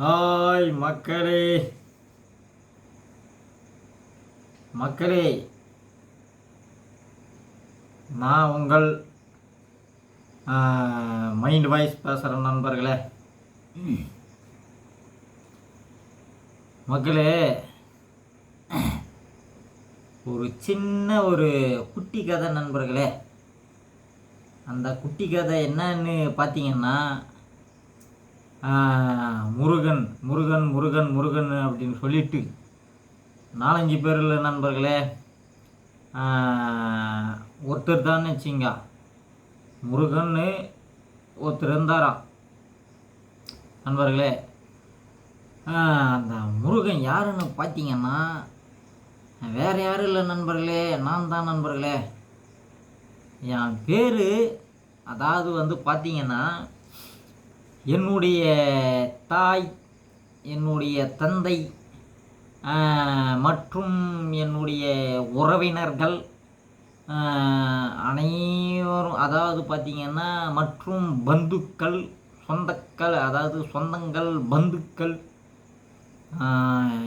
Hi மக்களே. மக்களே நான் உங்கள் மைண்ட் வாய்ஸ் பேசுகிற நண்பர்களே. மக்களே ஒரு சின்ன ஒரு குட்டி கதை நண்பர்களே. அந்த குட்டி கதை என்னன்னு பார்த்தீங்கன்னா முருகன் முருகன் முருகன் முருகன் அப்படின்னு சொல்லிட்டு நாலஞ்சு பேர் இல்லை நண்பர்களே. ஒருத்தர் தான் வச்சிங்க முருகன்னு ஒருத்தர் இருந்தாராம் நண்பர்களே அந்த முருகன் யாருன்னு பார்த்தீங்கன்னா வேறு யாரும் இல்லை நண்பர்களே. நான் தான் நண்பர்களே. என் பேர் அதாவது வந்து பார்த்தீங்கன்னா என்னுடைய தாய் என்னுடைய தந்தை மற்றும் என்னுடைய உறவினர்கள் அனைவரும் அதாவது பார்த்தீங்கன்னா மற்றும் பந்துக்கள் சொந்தக்கள் அதாவது சொந்தங்கள் பந்துக்கள்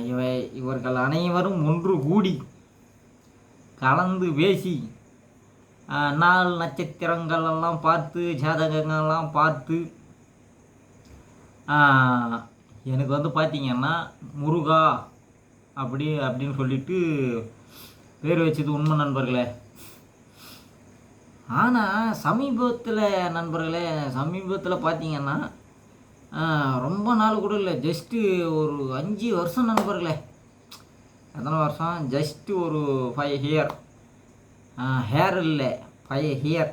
இவை இவர்கள் அனைவரும் ஒன்று கூடி கலந்து பேசி நாள் நட்சத்திரங்கள் எல்லாம் பார்த்து ஜாதகங்கள்லாம் பார்த்து எனக்கு வந்து பார்த்தீங்கன்னா முருகா அப்படி அப்படின்னு சொல்லிட்டு பேர் வச்சது உண்மை நண்பர்களே. ஆனால் சமீபத்தில் நண்பர்களே சமீபத்தில் பார்த்தீங்கன்னா ரொம்ப நாள் கூட இல்லை ஜஸ்ட்டு ஒரு அஞ்சு வருஷம் நண்பர்களே. எத்தனை வருஷம்? ஜஸ்ட்டு ஒரு ஃபைவ் ஹியர் ஹேர் இல்லை ஃபைவ் ஹியர்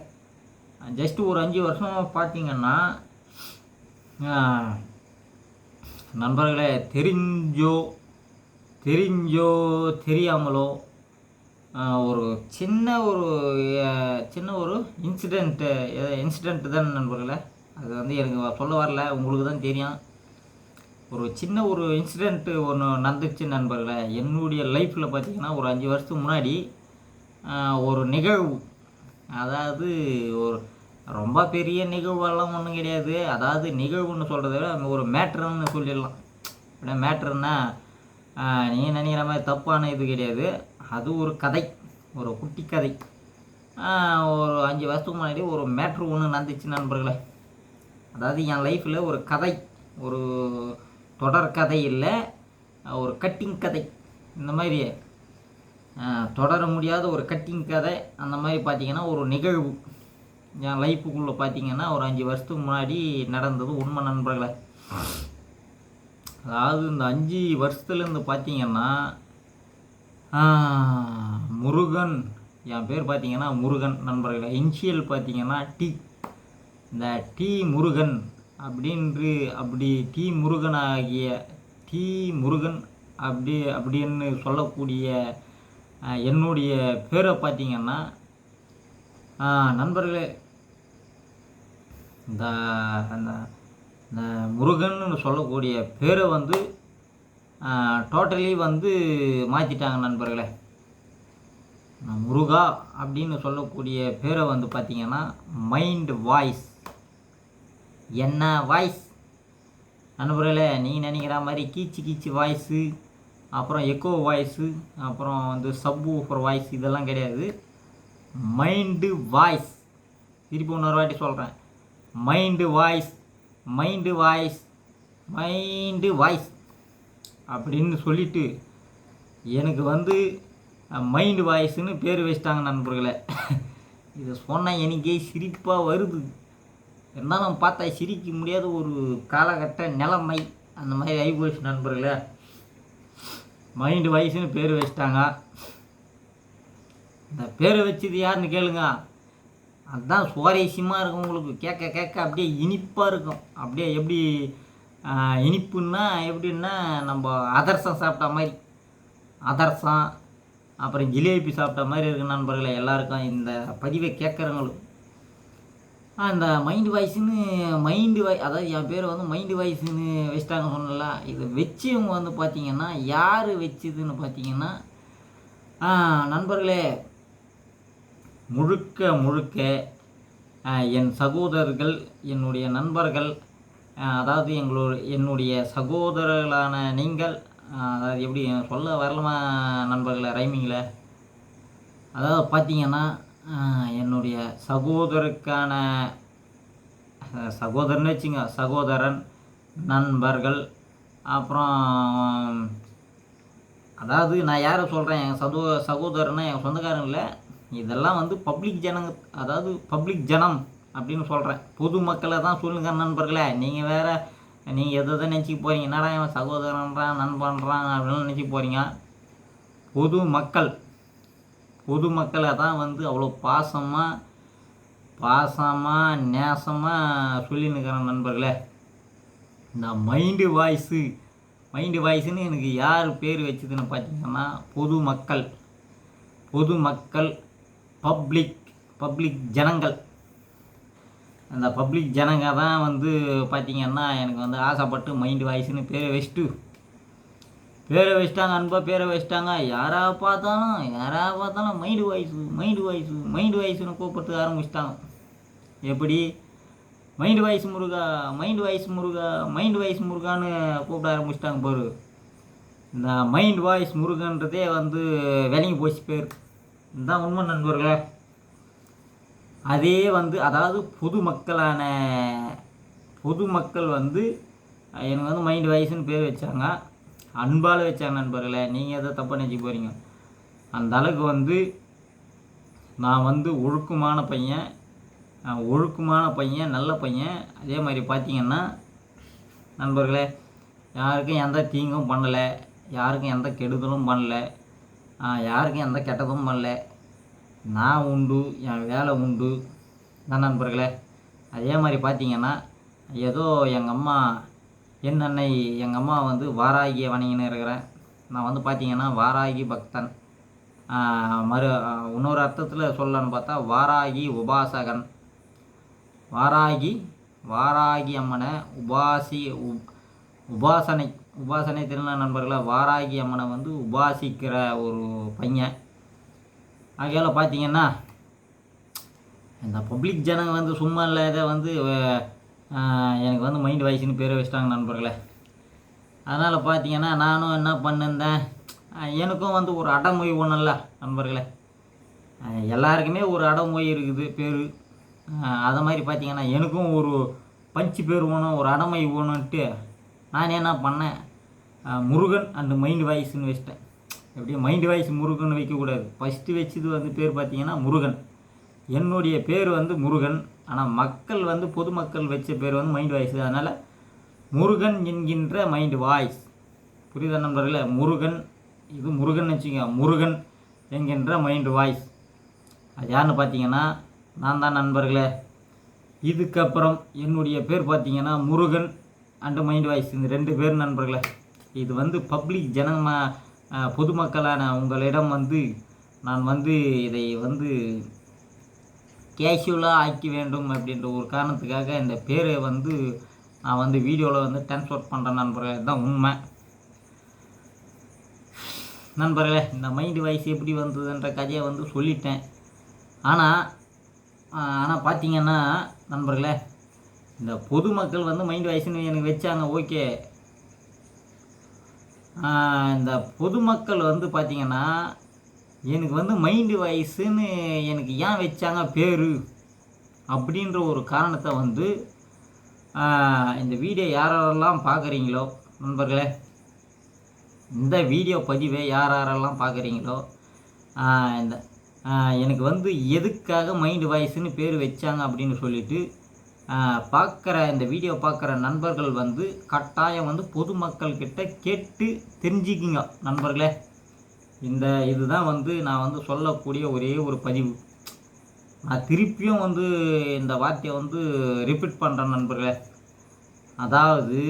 ஜஸ்ட்டு ஒரு அஞ்சு வருஷம் பார்த்தீங்கன்னா நண்பர்களே தெரிஞ்சோ தெரிஞ்சோ தெரியாமலோ ஒரு சின்ன ஒரு சின்ன ஒரு இன்சிடெண்ட்டு இன்சிடெண்ட்டு தான் நண்பர்களே. அது வந்து எனக்கு சொல்ல வரல உங்களுக்கு தான் தெரியும். ஒரு சின்ன ஒரு இன்சிடெண்ட்டு ஒன்று நடந்துச்சு நண்பர்களே. என்னுடைய லைஃப்பில் பார்த்திங்கன்னா ஒரு அஞ்சு வருஷத்துக்கு முன்னாடி ஒரு நிகழ்வு. அதாவது ஒரு ரொம்ப பெரிய நிகழ்வெல்லாம் ஒன்றும் கிடையாது. அதாவது நிகழ்வுன்னு சொல்கிறத விட ஒரு மேட்ருன்னு சொல்லிடலாம். அப்படின்னா மேட்ருன்னா நீ நினைக்கிற மாதிரி தப்பான இது கிடையாது. அது ஒரு கதை ஒரு குட்டி கதை. ஒரு அஞ்சு வருஷத்துக்கு முன்னாடி ஒரு மேட்ரு ஒன்று நடந்துச்சு நண்பர்களே. அதாவது என் லைஃப்பில் ஒரு கதை ஒரு தொடர் கதை இல்லை ஒரு கட்டிங் கதை. இந்த மாதிரி தொடர முடியாத ஒரு கட்டிங் கதை. அந்த மாதிரி பார்த்தீங்கன்னா ஒரு நிகழ்வு. என் லைஃபுக்குள்ளே பார்த்தீங்கன்னா ஒரு அஞ்சு வருஷத்துக்கு முன்னாடி நடந்தது உண்மை நண்பர்களே. அதாவது இந்த அஞ்சு வருஷத்துலேருந்து பார்த்தீங்கன்னா முருகன் என் பேர் பார்த்தீங்கன்னா முருகன் நண்பர்களே. இன்ஷியல் பார்த்தீங்கன்னா டி. இந்த டி முருகன் அப்படின்று அப்படி டி முருகன் ஆகிய டி முருகன் அப்படி அப்படின்னு சொல்லக்கூடிய என்னுடைய பேரை பார்த்தீங்கன்னா நண்பர்களே இந்த அந்த இந்த முருகன்னு சொல்லக்கூடிய பேரை வந்து டோட்டலி வந்து மாற்றிட்டாங்க நண்பர்களே. முருகா அப்படின்னு சொல்லக்கூடிய பேரை வந்து பார்த்திங்கன்னா மைண்ட் வாய்ஸ் என்ன வாய்ஸ் நண்பர்களே நீங்கள் நினைக்கிற மாதிரி கீச்சு கீச்சு வாய்ஸு அப்புறம் எக்கோ வாய்ஸு அப்புறம் வந்து சப் ஊஃபர் வாய்ஸ் இதெல்லாம் கிடையாது. மைண்டு வாய்ஸ் திருப்பி இன்னொரு வாட்டி சொல்கிறேன் mind voice mind voice mind voice அப்படின்னு சொல்லிட்டு எனக்கு வந்து மைண்டு வாய்ஸ்னு பேர் வச்சிட்டாங்க நண்பர்களே. இதை சொன்னால் எனக்கே சிரிப்பாக வருது. இருந்தாலும் பார்த்தா சிரிக்க முடியாத ஒரு காலகட்ட நிலைமை அந்த மாதிரி ஆகிப்போச்சு நண்பர்களே. மைண்டு வாய்ஸ்னு பேர் வச்சிட்டாங்க. இந்த பேரை வச்சது யாருன்னு கேளுங்க. அதுதான் சுவாரஸ்யமாக இருக்கும் உங்களுக்கு. கேட்க கேட்க அப்படியே இனிப்பாக இருக்கும். அப்படியே எப்படி இனிப்புன்னா எப்படின்னா நம்ம அதர்சம் சாப்பிட்ட மாதிரி. அதர்சம் அப்புறம் ஜிலேபி சாப்பிட்ட மாதிரி இருக்கு நண்பர்களே எல்லாருக்கும் இந்த பதிவை கேட்குறவங்களும். அந்த மைண்டு வாய்ஸ்னு மைண்டு வாய் அதாவது என் பேர் வந்து மைண்டு வாய்ஸ்னு வச்சிட்டாங்க சொன்னல இதை வச்சவங்க வந்து பார்த்திங்கன்னா யார் வச்சதுன்னு பார்த்தீங்கன்னா நண்பர்களே முழுக்க முழுக்க என் சகோதரர்கள் என்னுடைய நண்பர்கள் அதாவது எங்களோட என்னுடைய சகோதரர்களான நீங்கள் அதாவது எப்படி சொல்ல வரலாமா நண்பர்களை ரைமிங்கில் அதாவது பார்த்தீங்கன்னா என்னுடைய சகோதரருக்கான அஹ் சகோதரன்னு வச்சுங்க சகோதரன் நண்பர்கள் அப்புறம் அதாவது நான் யாரை சொல்கிறேன் என் சகோ சகோதரன்னா என் சொந்தக்காரன் இல்லை இதெல்லாம் வந்து பப்ளிக் ஜனங்க அதாவது பப்ளிக் ஜனம் அப்படின்னு சொல்கிறேன் பொது மக்களை தான் சொல்லுங்க நண்பர்களே. நீங்கள் வேறு நீங்கள் எதை எதை நினச்சிக்க போகிறீங்க என்னடா என் சகோதரன்றான் நண்பன்றான் அப்படின்னு நினச்சி போகிறீங்க பொது மக்கள் பொது மக்களை தான் வந்து அவ்வளோ பாசமாக பாசமாக நேசமாக சொல்லின்னுக்கிறேன் நண்பர்களே. இந்த மைண்டு வாய்ஸு மைண்டு வாய்ஸுன்னு எனக்கு யார் பேர் வச்சதுன்னு பார்த்தீங்கன்னா பொது மக்கள். பொது மக்கள் பப்ளிக் பப்ளிக் ஜனங்கள். அந்த பப்ளிக் ஜனங்க தான் வந்து பார்த்திங்கன்னா எனக்கு வந்து ஆசைப்பட்டு மைண்டு வாய்ஸ்னு பேரை வச்சுட்டு பேரை வச்சிட்டாங்க அன்பா பேரை வச்சிட்டாங்க. யாரா பார்த்தாலும் யாரா பார்த்தாலும் mind voice mind voice mind வாய்ஸ்னு கூப்பிட்டு ஆரம்பிச்சிட்டாங்க. எப்படி? Mind voice Muruga mind voice Muruga mind voice முருகான்னு கூப்பிட ஆரம்பிச்சிட்டாங்க பாரு. இந்த மைண்ட் வாய்ஸ் முருகன்றதே வந்து விலங்கி போச்சு பேர். இதுதான் உண்மை நண்பர்களே. அதே வந்து அதாவது பொதுமக்களான பொதுமக்கள் வந்து எனக்கு வந்து மைண்ட் வயசுன்னு பேர் வச்சாங்க. அன்பால் வச்சாங்க நண்பர்களே. நீங்கள் எதை தப்பாக நினச்சி போகிறீங்க அந்த அளவுக்கு வந்து நான் வந்து ஒழுக்கமான பையன். ஒழுக்கமான பையன் நல்ல பையன். அதே மாதிரி பார்த்தீங்கன்னா நண்பர்களே யாருக்கும் எந்த தீங்கும் பண்ணலை. யாருக்கும் எந்த கெடுதலும் பண்ணலை. யாருக்கும் எந்த கெட்டதும் பண்ணல நான் உண்டு என் வேலை உண்டு. தான் நண்பர்களே? அதே மாதிரி பார்த்தீங்கன்னா ஏதோ எங்கள் அம்மா என் அன்னை எங்கள் அம்மா வந்து வாராகியை வணங்கின்னு இருக்கிறேன். நான் வந்து பார்த்தீங்கன்னா வாராகி பக்தன். மறு இன்னொரு அர்த்தத்தில் சொல்லலான்னு பார்த்தா வாராகி உபாசகன். வாராகி வாராகி அம்மனை உபாசி உப் உபாசனை உபாசனை திருநாள் நண்பர்களை வாராகி அம்மனை வந்து உபாசிக்கிற ஒரு பையன். ஆகையால் பார்த்தீங்கன்னா இந்த பப்ளிக் ஜனங்க வந்து சும்மா இல்லாத வந்து எனக்கு வந்து மைண்ட் வாய்ஸ்னு பேரை வச்சிட்டாங்க நண்பர்களே. அதனால் பார்த்தீங்கன்னா நானும் என்ன பண்ணிருந்தேன் எனக்கும் வந்து ஒரு அடமொழி ஒன்றும் இல்லை நண்பர்களே. எல்லாருக்குமே ஒரு அடமொழி இருக்குது பேர். அதை மாதிரி பார்த்தீங்கன்னா எனக்கும் ஒரு பஞ்சு பேர் வேணும் ஒரு அடமை வேணும்ன்ட்டு நான் என்ன பண்ணேன்? முருகன் அண்டு மைண்ட் வாய்ஸ்னு வச்சிட்டேன். எப்படியும் மைண்ட் வாய்ஸ் முருகன் வைக்கக்கூடாது. ஃபஸ்ட்டு வச்சது வந்து பேர் பார்த்தீங்கன்னா முருகன். என்னுடைய பேர் வந்து முருகன். ஆனால் மக்கள் வந்து பொதுமக்கள் வச்ச பேர் வந்து மைண்ட் வாய்ஸ் அதனால் முருகன் என்கின்ற மைண்ட் வாய்ஸ் புரியுதா நண்பர்களே? முருகன் இது முருகன் வச்சுங்க முருகன் என்கின்ற மைண்ட் வாய்ஸ் அது யாருன்னு பார்த்தீங்கன்னா நான் தான் நண்பர்களே. இதுக்கப்புறம் என்னுடைய பேர் பார்த்தீங்கன்னா முருகன். அண்டு மைண்ட் வாய்ஸ் இந்த ரெண்டு பேர் நண்பர்களே இது வந்து பப்ளிக் ஜனமா பொதுமக்களான உங்களிடம் வந்து நான் வந்து இதை வந்து கேஷுவலாக ஆக்கி வேண்டும் அப்படின்ற ஒரு காரணத்துக்காக இந்த பேரை வந்து நான் வந்து வீடியோவில் வந்து டிரான்ஸ்போர்ட் பண்ணுறேன் நண்பர்களே. இதுதான் உண்மை. நண்பர்களே இந்த மைண்டு வாய்ஸ் எப்படி வந்ததுன்ற கதையை வந்து சொல்லிட்டேன். ஆனால் ஆனால் பார்த்தீங்கன்னா நண்பர்களே இந்த பொதுமக்கள் வந்து மைண்ட் வாய்ஸ்னு எனக்கு வச்சாங்க ஓகே இந்த பொதுமக்கள் வந்து பார்த்திங்கன்னா எனக்கு வந்து மைண்டு வாய்ஸுன்னு எனக்கு ஏன் வச்சாங்க பேர் அப்படின்ற ஒரு காரணத்தை வந்து இந்த வீடியோ யாரெல்லாம் பார்க்குறீங்களோ நண்பர்களே இந்த வீடியோ பதிவை யார் யாரெல்லாம் பார்க்குறீங்களோ இந்த எனக்கு வந்து எதுக்காக மைண்டு வாய்ஸுன்னு பேர் வச்சாங்க அப்படின்னு சொல்லிட்டு பார்க்குற இந்த வீடியோ பார்க்குற நண்பர்கள் வந்து கட்டாயம் வந்து பொதுமக்கள்கிட்ட கேட்டு தெரிஞ்சுக்கிங்க நண்பர்களே. இந்த இதுதான் வந்து நான் வந்து சொல்லக்கூடிய ஒரே ஒரு பதிவு. நான் திருப்பியும் வந்து இந்த வார்த்தையை வந்து ரிப்பீட் பண்ணுறேன் நண்பர்களே. அதாவது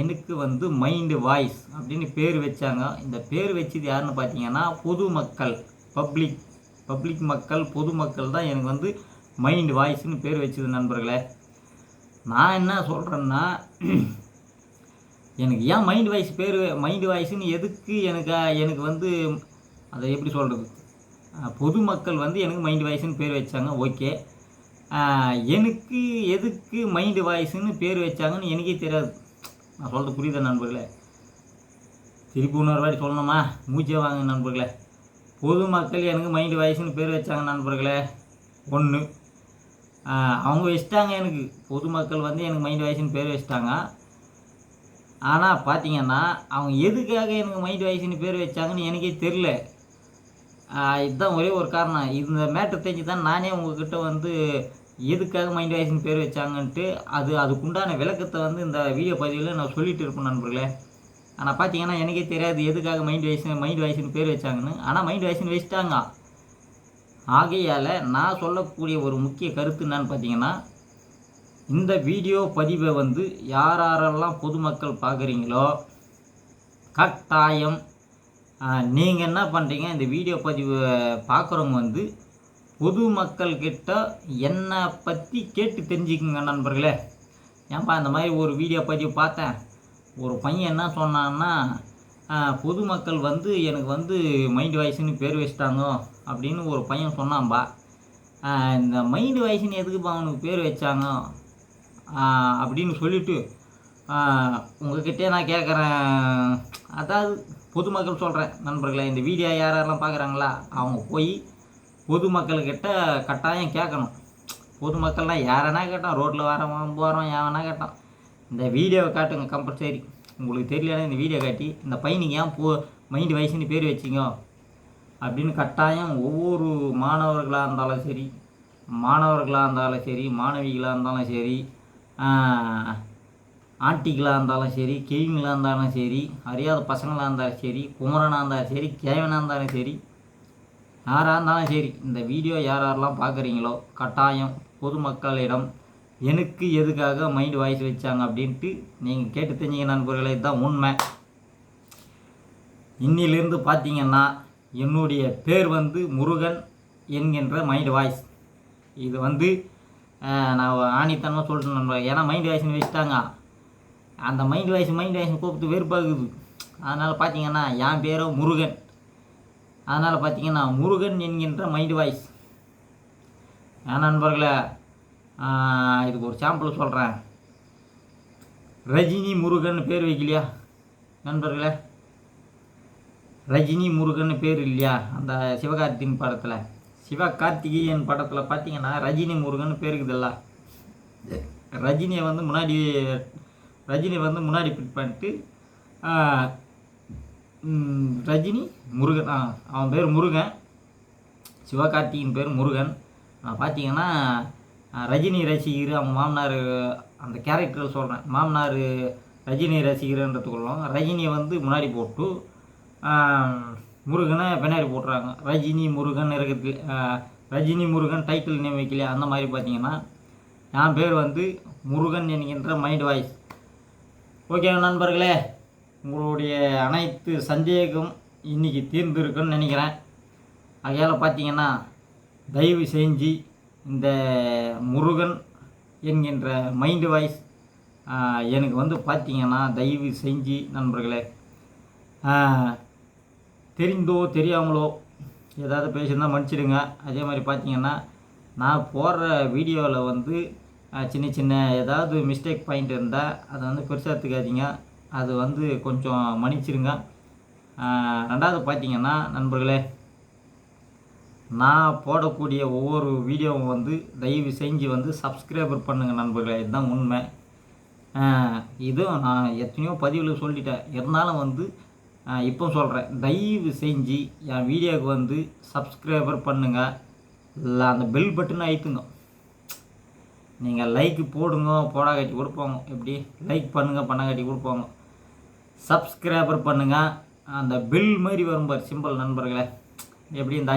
எனக்கு வந்து மைண்டு வாய்ஸ் அப்படின்னு பேர் வச்சாங்க. இந்த பேர் வச்சது யாருன்னு பார்த்தீங்கன்னா பொதுமக்கள் பப்ளிக் பப்ளிக் மக்கள் பொதுமக்கள் தான் எனக்கு வந்து மைண்ட் வாய்ஸ்னு பேர் வச்சது நண்பர்களே. நான் என்ன சொல்கிறேன்னா எனக்கு ஏன் மைண்ட் வாய்ஸ் பேர் மைண்ட் வாய்ஸ்னு எதுக்கு எனக்கு எனக்கு வந்து அதை எப்படி சொல்கிறது பொதுமக்கள் வந்து எனக்கு மைண்ட் வாய்ஸ்னு பேர் வச்சாங்க ஓகே எனக்கு எதுக்கு மைண்டு வாய்ஸ்னு பேர் வச்சாங்கன்னு எனக்கே தெரியாது. நான் சொல்கிறது புரியுதா நண்பர்களே? திருப்பி இன்னொரு வாட்டி சொல்லணுமா? மூச்சே வாங்க நண்பர்களே. பொதுமக்கள் எனக்கு மைண்டு வாய்ஸ்னு பேர் வச்சாங்க நண்பர்களே. ஒன்று அவங்க வச்சுட்டாங்க எனக்கு. பொதுமக்கள் வந்து எனக்கு மைண்ட் வாய்ஸ்னு பேர் வச்சுட்டாங்க. ஆனால் பார்த்தீங்கன்னா அவங்க எதுக்காக எனக்கு மைண்ட் வாய்ஸ்னு பேர் வச்சாங்கன்னு எனக்கே தெரில இதுதான் ஒரே ஒரு காரணம். இந்த மேட்டர் தெரிஞ்சு தான் நானே உங்ககிட்ட வந்து எதுக்காக மைண்ட் வாய்ஸ்னு பேர் வச்சாங்கன்ட்டு அது அதுக்குண்டான விளக்கத்தை வந்து இந்த வீடியோ பதிவில் நான் சொல்லிட்டு இருப்பேன் நண்பர்களே. ஆனால் பார்த்தீங்கன்னா எனக்கே தெரியாது எதுக்காக மைண்ட் வாய்ஸ் மைண்ட் வாய்ஸ்னு பேர் வச்சாங்கன்னு. ஆனால் மைண்ட் வாய்ஸ்னு வச்சுட்டாங்க. ஆகையால் நான் சொல்லக்கூடிய ஒரு முக்கிய கருத்து என்னன்னு பார்த்தீங்கன்னா இந்த வீடியோ பதிவை வந்து யார் யாரெல்லாம் பொதுமக்கள் பார்க்குறீங்களோ கட்டாயம் நீங்கள் என்ன பண்ணுறீங்க இந்த வீடியோ பதிவை பார்க்குறவங்க வந்து பொதுமக்கள்கிட்ட என்னை பற்றி கேட்டு தெரிஞ்சுக்குங்க நண்பர்களே. ஏன்பா இந்த மாதிரி ஒரு வீடியோ பதிவு பார்த்தேன். ஒரு பையன் என்ன சொன்னான்னா பொதுமக்கள் வந்து எனக்கு வந்து மைண்ட் வாய்ஸ்னு பேர் வச்சிட்டாங்க அப்படின்னு ஒரு பையன் சொன்னான்பா. இந்த மைண்டு வாய்ஸ்னு எதுக்குப்பா அவனுக்கு பேர் வச்சாங்க? அப்படின்னு சொல்லிட்டு ஆஹ், உங்ககிட்டே நான் கேட்குறேன். அதாவது பொதுமக்கள் சொல்கிறேன் நண்பர்களே இந்த வீடியோ யார் யாரெல்லாம் பார்க்குறாங்களா அவங்க போய் பொதுமக்கள்கிட்ட கட்டாயம் கேட்கணும். பொதுமக்கள்லாம் யாரனா கேட்டான் ரோட்டில் வரவன் போகிறோம் எவனா கேட்டான். இந்த வீடியோவை காட்டுங்க கம்பல்சரி உங்களுக்கு தெரியலனா இந்த வீடியோ காட்டி இந்த பையனுக்கு ஏன் போ மைண்டு வயசுன்னு பேர் வச்சிங்க அப்படின்னு கட்டாயம் ஒவ்வொரு மாணவர்களாக இருந்தாலும் சரி மாணவர்களாக இருந்தாலும் சரி மாணவிகளாக இருந்தாலும் சரி ஆண்டிகளாக இருந்தாலும் சரி கிவிங்களாக இருந்தாலும் சரி அறியாத பசங்களாக இருந்தாலும் சரி குமரனாக இருந்தாலும் சரி கேவனாக இருந்தாலும் சரி யாராக இருந்தாலும் சரி இந்த வீடியோ யார் யாரெல்லாம் பார்க்குறீங்களோ கட்டாயம் பொதுமக்களிடம் எனக்கு எதுக்காக மைண்டு வாய்ஸ் வச்சாங்க அப்படின்ட்டு நீங்கள் கேட்டு தெரிஞ்சுங்க நண்பர்களே இதுதான் உண்மை. இன்னிலிருந்து பார்த்தீங்கன்னா என்னுடைய பேர் வந்து முருகன் என்கின்ற மைண்டு வாய்ஸ். இது வந்து நான் ஆணித்தனமாக சொல்லிட்டு நண்பர் ஏன்னா மைண்ட் வாய்ஸ்னு வச்சுட்டாங்க. அந்த மைண்ட் வாய்ஸ் மைண்ட் வாய்ஸ் கூப்பிட்டு வெறுப்பாகுது அதனால் பார்த்தீங்கன்னா என் பேரோ முருகன். அதனால் பார்த்தீங்கன்னா முருகன் என்கின்ற மைண்ட் வாய்ஸ். ஏன் நண்பர்களை இதுக்கு ஒரு சாம்பிள் சொல்கிறேன் ரஜினி முருகன் பேர் வைக்கலையா? நண்பர்களே. ரஜினி முருகன் பேர் இல்லையா? அந்த சிவகார்த்திகேயன் படத்தில். சிவகார்த்திகேயன் படத்தில் பார்த்தீங்கன்னா ரஜினி முருகன் பேர் இருக்குதுல்ல ரஜினியை வந்து முன்னாடி ரஜினி வந்து முன்னாடி ஃபிட் பண்ணிட்டு ரஜினி முருகன் அவன் பேர் முருகன். சிவகார்த்தியின் பேர் முருகன். நான் பார்த்தீங்கன்னா ரஜினி ரசிகர் அவங்க மாமனார் அந்த கேரக்டர் சொல்கிறேன் மாமனார் ரஜினி ரசிகர்ன்றதுக்குள்ளோம் ரஜினியை வந்து முன்னாடி போட்டு முருகனை பின்னாடி போட்டுறாங்க. ரஜினி முருகன் இருக்குது ரஜினி முருகன் டைட்டில் நேம் வைக்கலையா? அந்த மாதிரி பார்த்தீங்கன்னா என் பேர் வந்து முருகன் என்கின்ற மைண்ட் வாய்ஸ் ஓகே நண்பர்களே உங்களுடைய அனைத்து சந்தேகம் இன்றைக்கி தீர்ந்துருக்குன்னு நினைக்கிறேன். அதையால் பார்த்தீங்கன்னா தயவு செஞ்சு இந்த முருகன் என்கின்ற மைண்டு வாய்ஸ் எனக்கு வந்து பார்த்தீங்கன்னா தயவு செஞ்சு நண்பர்களே தெரிந்தோ தெரியாமலோ ஏதாவது பேசியிருந்தால் மன்னிச்சிடுங்க. அதே மாதிரி பார்த்தீங்கன்னா நான் போடுற வீடியோவில் வந்து சின்ன சின்ன ஏதாவது மிஸ்டேக் பாயிண்ட் இருந்தால் அதை வந்து பெருசாக எடுத்துக்காதீங்க. அது வந்து கொஞ்சம் மன்னிச்சிடுங்க. ரெண்டாவது பார்த்தீங்கன்னா நண்பர்களே நான் போடக்கூடிய ஒவ்வொரு வீடியோவும் வந்து தயவு செஞ்சு வந்து சப்ஸ்கிரைபர் பண்ணுங்கள் நண்பர்களே இதுதான் உண்மை. இதுவும் நான் எத்தனையோ பதிவில் சொல்லிட்டேன். இருந்தாலும் வந்து இப்போ சொல்கிறேன் தயவு செஞ்சு என் வீடியோவுக்கு வந்து சப்ஸ்கிரைபர் பண்ணுங்கள் இல்லை அந்த பெல் பட்டனை அழுத்துங்க. நீங்கள் லைக்கு போடுங்க போடா கட்டி கொடுப்போங்க எப்படி? லைக் பண்ணுங்கள் பண்ண கட்டி கொடுப்போங்க சப்ஸ்கிரைபர் பண்ணுங்கள் அந்த பில் மாதிரி வரும்பார் சிம்பிள் நண்பர்களே. எப்படி? இந்த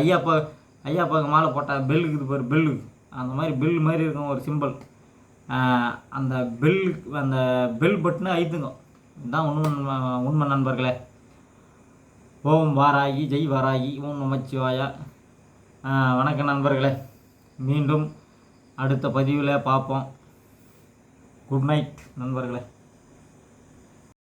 ஐயா பாக்க மாலை போட்டால் பெல் இருக்குது பாரு பெல்லு அந்த மாதிரி பெல் மாதிரி இருக்கும் ஒரு சிம்பிள் அந்த பெல் அந்த பெல் பட்டனை அழுத்துங்க இதுதான் உண்மை உண்மை நண்பர்களே. ஓம் வாராகி ஜெய் வாராகி ஓம் நமச்சிவாயா. வணக்கம் நண்பர்களே. மீண்டும் அடுத்த பதிவில் பார்ப்போம். குட் நைட் நண்பர்களே.